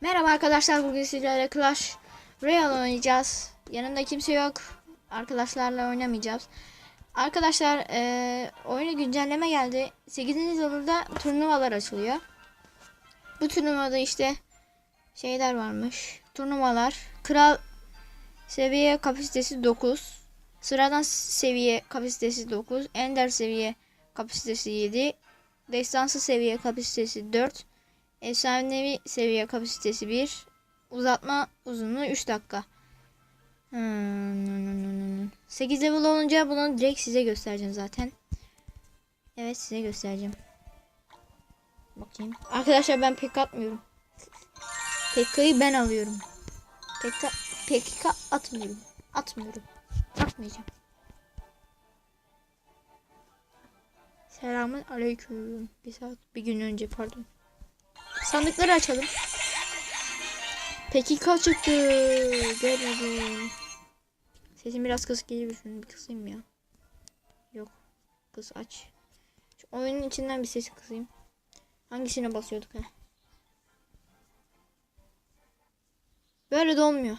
Merhaba arkadaşlar bugün sizlerle Clash Royale oynayacağız. Yanımda kimse yok. Arkadaşlarla oynamayacağız. Arkadaşlar eee oyuna güncelleme geldi. 8. yılda turnuvalar açılıyor. Bu turnuvada işte şeyler varmış. Turnuvalar. Kral seviye kapasitesi 9. Sıradan seviye kapasitesi 9. Ender seviye kapasitesi 7. Destansı seviye kapasitesi 4. Efsanevi seviye kapasitesi 1. Uzatma uzunluğu 3 dakika. Hmm. 8 level olunca bunu direkt size göstereceğim zaten. Evet size göstereceğim. Bakayım. Arkadaşlar ben pek atmıyorum. Pekka'yı ben alıyorum. Pekka, Pekka atmıyorum. Atmıyorum. Atmayacağım. Selamun aleyküm. Bir saat, bir gün önce pardon. Sandıkları açalım. Peki kaç çıktı? Görmedim. Sesim biraz kısık geliyor. Şunu bir kısayım ya. Yok. Kız aç. Şu oyunun içinden bir sesi kısayım. Hangisine basıyorduk ha? Böyle de olmuyor.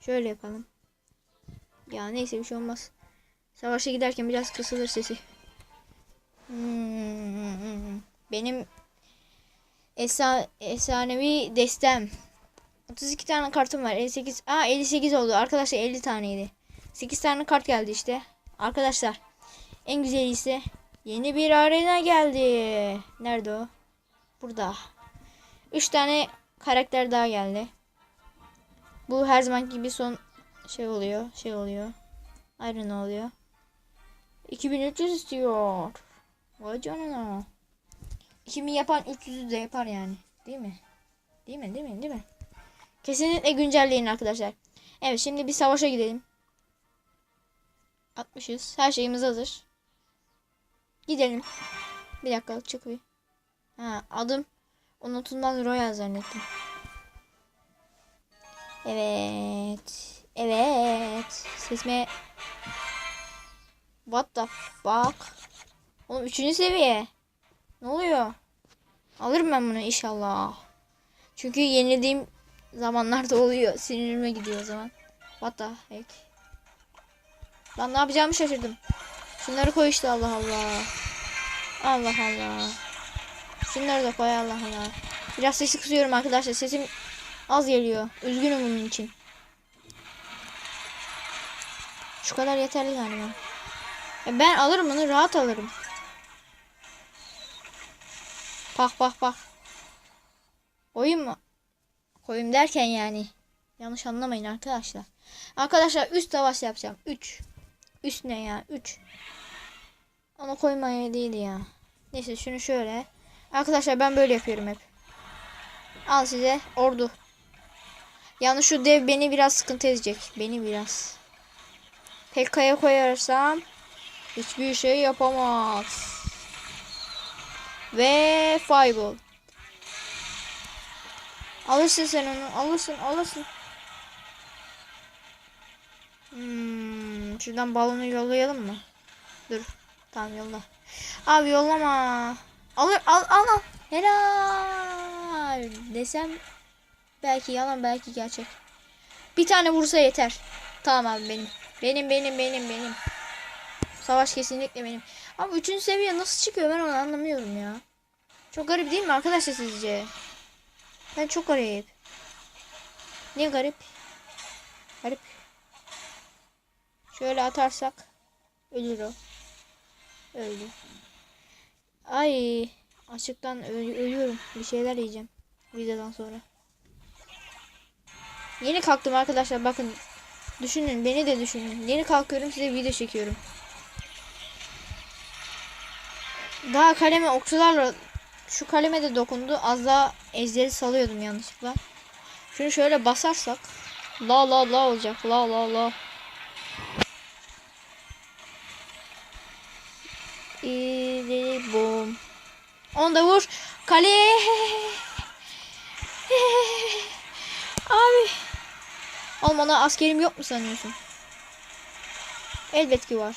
Şöyle yapalım. Ya neyse bir şey olmaz. Savaşa giderken biraz kısılır sesi. Hmm, benim Esa, efsanevi destem. 32 tane kartım var. 58. Aa 58 oldu. Arkadaşlar 50 taneydi. 8 tane kart geldi işte. Arkadaşlar en güzeli ise yeni bir arena geldi. Nerede o? Burada. 3 tane karakter daha geldi. Bu her zaman gibi son şey oluyor. Şey oluyor. Arena oluyor. 2300 istiyor. Vay canına. 2000 yapan 300'ü de yapar yani. Değil mi? Değil mi? Değil mi? Değil mi? Kesinlikle güncelleyin arkadaşlar. Evet şimdi bir savaşa gidelim. 60'ız. Her şeyimiz hazır. Gidelim. Bir dakika çık bir. Ha adım unutulmaz Royal zannettim. Evet. Evet. Sesme What the fuck? Oğlum 3. seviye. Ne oluyor? Alırım ben bunu inşallah. Çünkü yenildiğim zamanlarda oluyor. Sinirime gidiyor o zaman. What the heck? Ben ne yapacağımı şaşırdım. Şunları koy işte Allah Allah. Allah Allah. Şunları da koy Allah Allah. Biraz sesi kısıyorum arkadaşlar. Sesim az geliyor. Üzgünüm bunun için. Şu kadar yeterli galiba. Ya ben alırım bunu rahat alırım. Bak bak bak. Koyayım mı? Koyayım derken yani. Yanlış anlamayın arkadaşlar. Arkadaşlar üst savaş yapacağım. 3. Üst ne ya? 3. Onu koymaya değil ya. Neyse şunu şöyle. Arkadaşlar ben böyle yapıyorum hep. Al size ordu. Yalnız şu dev beni biraz sıkıntı edecek. Beni biraz. Pekka'ya koyarsam hiçbir şey yapamaz. Ve Fireball. Alırsın sen onu. Alırsın alırsın. Hmm, şuradan balonu yollayalım mı? Dur. Tamam yolla. Abi yollama. Alır al al al. Helal. Desem belki yalan belki gerçek. Bir tane vursa yeter. Tamam abi benim. Benim benim benim benim. Savaş kesinlikle benim. Abi 3. seviye nasıl çıkıyor ben onu anlamıyorum ya. Çok garip değil mi arkadaşlar sizce? Ben çok garip. Niye garip? Garip. Şöyle atarsak ölür o. Öldü. Ay açıktan öl- ölüyorum. Bir şeyler yiyeceğim. Videodan sonra. Yeni kalktım arkadaşlar bakın. Düşünün beni de düşünün. Yeni kalkıyorum size video çekiyorum. Daha kaleme okçularla şu kaleme de dokundu. Az daha ejderi salıyordum yanlışlıkla. Şunu şöyle basarsak la la la olacak. La la la. İri bum. Onu da vur. Kale. Abi. Oğlum ona askerim yok mu sanıyorsun? Elbet ki var.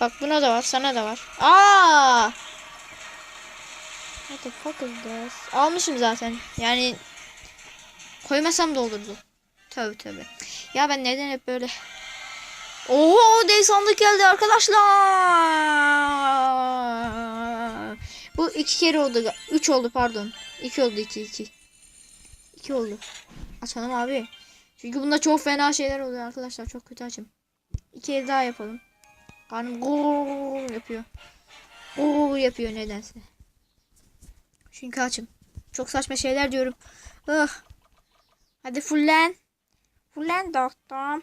Bak buna da var, sana da var. Aa! What the fuck is this? Almışım zaten. Yani koymasam da olurdu. Tabi tabi. Ya ben neden hep böyle Oo dev sandık geldi arkadaşlar. Bu iki kere oldu. Üç oldu pardon. İki oldu iki iki. İki oldu. Açalım abi. Çünkü bunda çok fena şeyler oluyor arkadaşlar. Çok kötü açım. İki el daha yapalım. Karnım gurur yapıyor. Gurur yapıyor nedense. Çünkü açım. Çok saçma şeyler diyorum. Ah. Hadi fullen. Fullen dostum.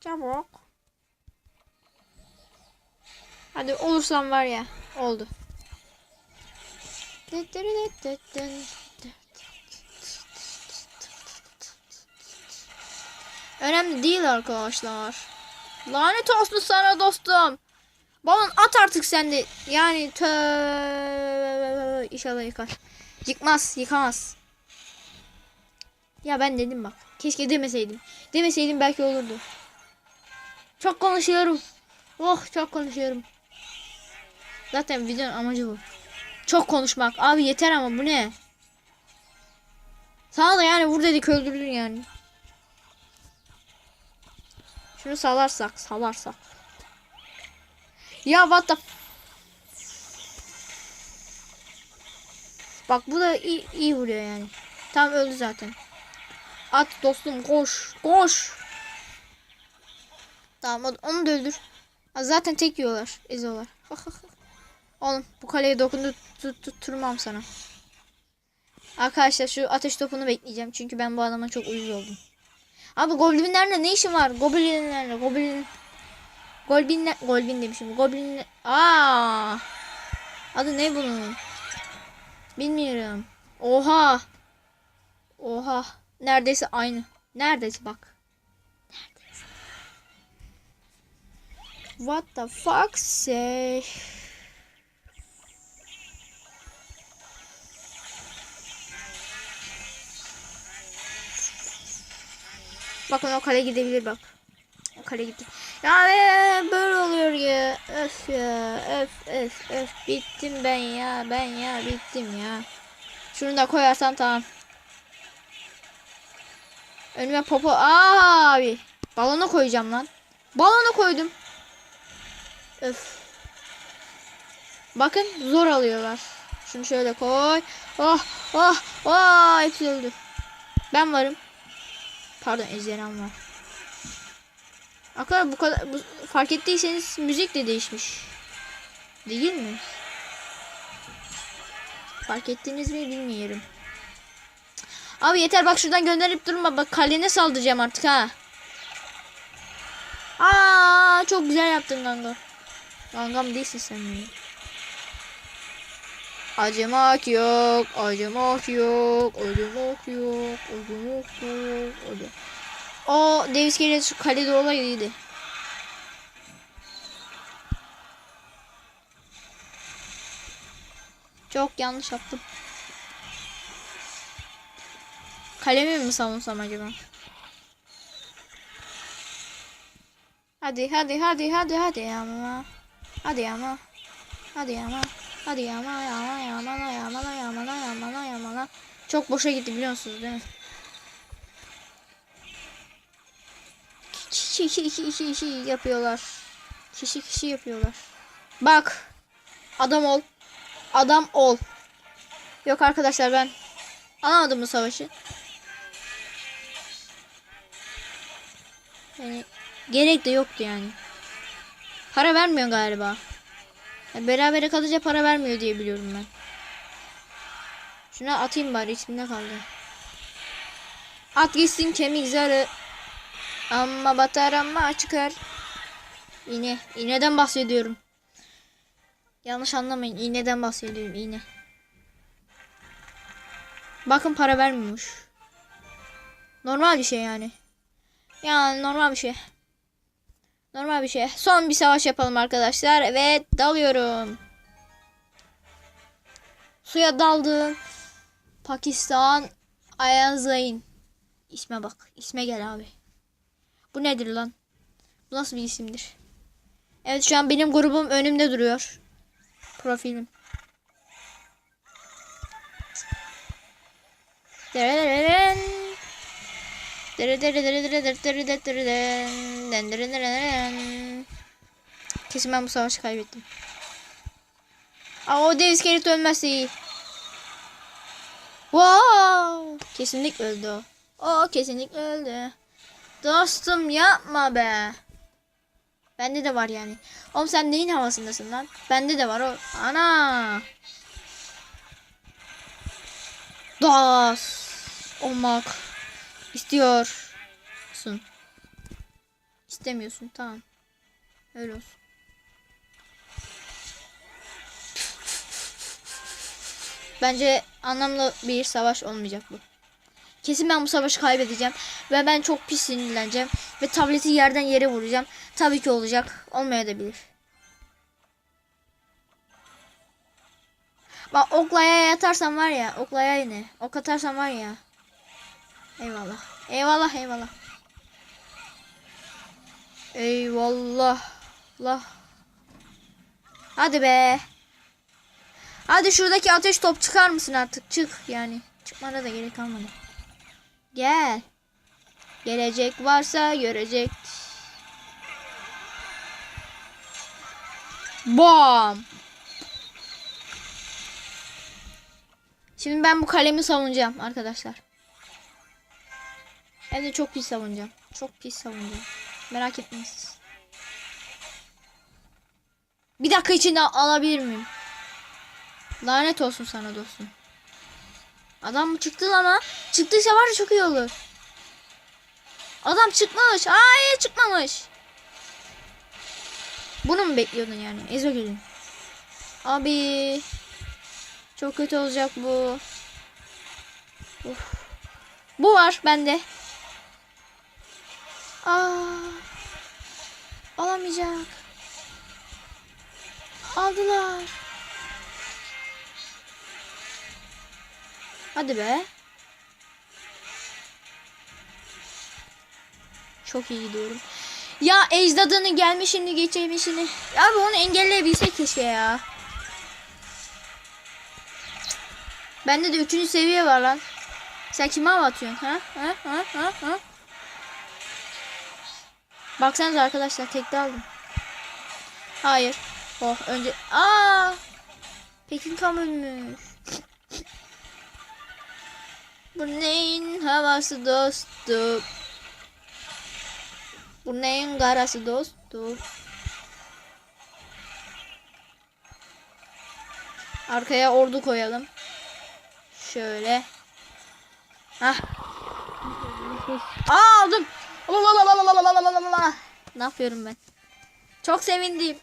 Çabuk. Hadi olursam var ya. Oldu. Önemli değil arkadaşlar. Lanet olsun sana dostum. Balon at artık sen de. Yani tö inşallah yıkar. Yıkmaz, yıkamaz. Ya ben dedim bak. Keşke demeseydim. Demeseydim belki olurdu. Çok konuşuyorum. Oh çok konuşuyorum. Zaten videonun amacı bu. Çok konuşmak. Abi yeter ama bu ne? Sana da yani vur dedik öldürdün yani. Şunu salarsak salarsak. Ya what the Bak bu da iyi, iyi vuruyor yani. Tam öldü zaten. At dostum koş koş. Tamam onu da öldür. Zaten tek yiyorlar. Eziyorlar. Oğlum bu kaleye dokundu tut, tutturmam sana. Arkadaşlar şu ateş topunu bekleyeceğim. Çünkü ben bu adama çok uyuz oldum. Abi goblinlerle ne işin var? Goblinlerle goblin Golbinler Golbin demişim. Goblin Aa! Adı ne bunun? Bilmiyorum. Oha. Oha. Neredeyse aynı. Neredeyse bak. Neredeyse. What the fuck say? Bakın o kale gidebilir bak. Kale gitti. Ya be, böyle oluyor ya. Öf ya. Öf öf öf. Bittim ben ya. Ben ya bittim ya. Şunu da koyarsam tamam. Önüme popo. Aa abi. Balonu koyacağım lan. Balonu koydum. Öf. Bakın zor alıyorlar. Şunu şöyle koy. Oh oh oh hepsi öldü. Ben varım. Pardon ejderham var. Arkadaşlar bu kadar bu, fark ettiyseniz müzik de değişmiş. Değil mi? Fark ettiniz mi bilmiyorum. Abi yeter bak şuradan gönderip durma bak kalene saldıracağım artık ha. Aa çok güzel yaptın Ganga. Gangam değilsin sen benim. Acımak yok, acımak yok, acımak yok, acımak yok, acımak O Davis Kelly şu kalede olaydı iyiydi. Çok yanlış yaptım. Kalemi mi savunsam acaba? Hadi hadi hadi hadi hadi ama. Hadi ama. Hadi ama. Hadi yama yama yamana yamana yamana yamana yamana. Çok boşa gitti biliyor musunuz değil mi? Kişi kişi kişi kişi yapıyorlar. Kişi kişi yapıyorlar. Bak. Adam ol. Adam ol. Yok arkadaşlar ben anlamadım bu savaşı. Yani gerek de yoktu yani. Para vermiyor galiba. Ya berabere kalınca para vermiyor diye biliyorum ben. Şuna atayım bari içimde kaldı. At gitsin kemik zarı. Ama batar ama çıkar. İğne. İğneden bahsediyorum. Yanlış anlamayın. İğneden bahsediyorum. İğne. Bakın para vermiyormuş. Normal bir şey yani. Yani normal bir şey. Normal bir şey. Son bir savaş yapalım arkadaşlar. Evet dalıyorum. Suya daldım. Pakistan Ayazayın. İsme bak. İsme gel abi. Bu nedir lan? Bu nasıl bir isimdir? Evet şu an benim grubum önümde duruyor. Profilim. Kesin ben bu savaşı kaybettim. Aa, o dev iskelet ölmezse iyi. Wow! Kesinlik öldü o. O kesinlik öldü. Dostum yapma be. Bende de var yani. Oğlum sen neyin havasındasın lan? Bende de var o. Ana. Das olmak istiyorsun. İstemiyorsun tamam. Öyle olsun. Bence anlamlı bir savaş olmayacak bu. Kesin ben bu savaşı kaybedeceğim. Ve ben çok pis sinirleneceğim. Ve tableti yerden yere vuracağım. Tabii ki olacak. Olmayabilir. Bak oklaya yatarsam var ya. Oklaya yine. Ok atarsam var ya. Eyvallah. Eyvallah eyvallah. Eyvallah. Allah. Hadi be. Hadi şuradaki ateş top çıkar mısın artık? Çık yani. Çıkmana da gerek kalmadı. Gel. Gelecek varsa görecek. Bam. Şimdi ben bu kalemi savunacağım arkadaşlar. Hem de çok pis savunacağım. Çok pis savunacağım. Merak etmeyin. Bir dakika içinde alabilir miyim? Lanet olsun sana dostum. Adam mı çıktı lan ha? Çıktıysa var ya çok iyi olur. Adam çıkmış. Hayır çıkmamış. Bunu mu bekliyordun yani? Ezo gelin. Abi. Çok kötü olacak bu. Of. Bu var bende. Aa. Alamayacak. Aldılar. Hadi be. Çok iyi gidiyorum. Ya ecdadını gelmişini geçirmişini. Abi onu engelleyebilsek keşke ya. Bende de üçüncü seviye var lan. Sen kime hava atıyorsun? Ha? Ha? Ha? Ha? Ha? Baksanıza arkadaşlar tekte aldım. Hayır. Oh önce. Aa! Pekin kam ölmüş. Bu neyin havası dostum? Bu neyin karası dostum? Arkaya ordu koyalım. Şöyle. Hah. Aa aldım. Ne yapıyorum ben? Çok sevindim.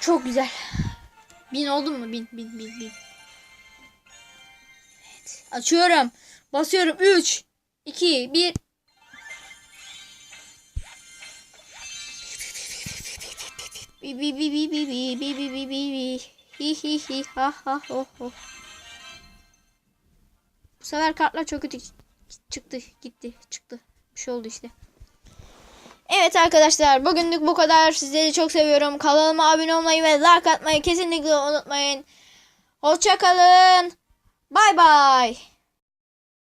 Çok güzel. Bin oldun mu? Bin, bin, bin, bin. Açıyorum. Basıyorum. 3, 2, 1. Bi bi bi bi bi bi bi bi bi bi bi. Hi hi hi ha ha ho ho. Bu sefer kartlar çok kötü çıktı gitti çıktı. Bir şey oldu işte. Evet arkadaşlar bugünlük bu kadar. Sizleri çok seviyorum. Kanalıma abone olmayı ve like atmayı kesinlikle unutmayın. Hoşça Bye bye.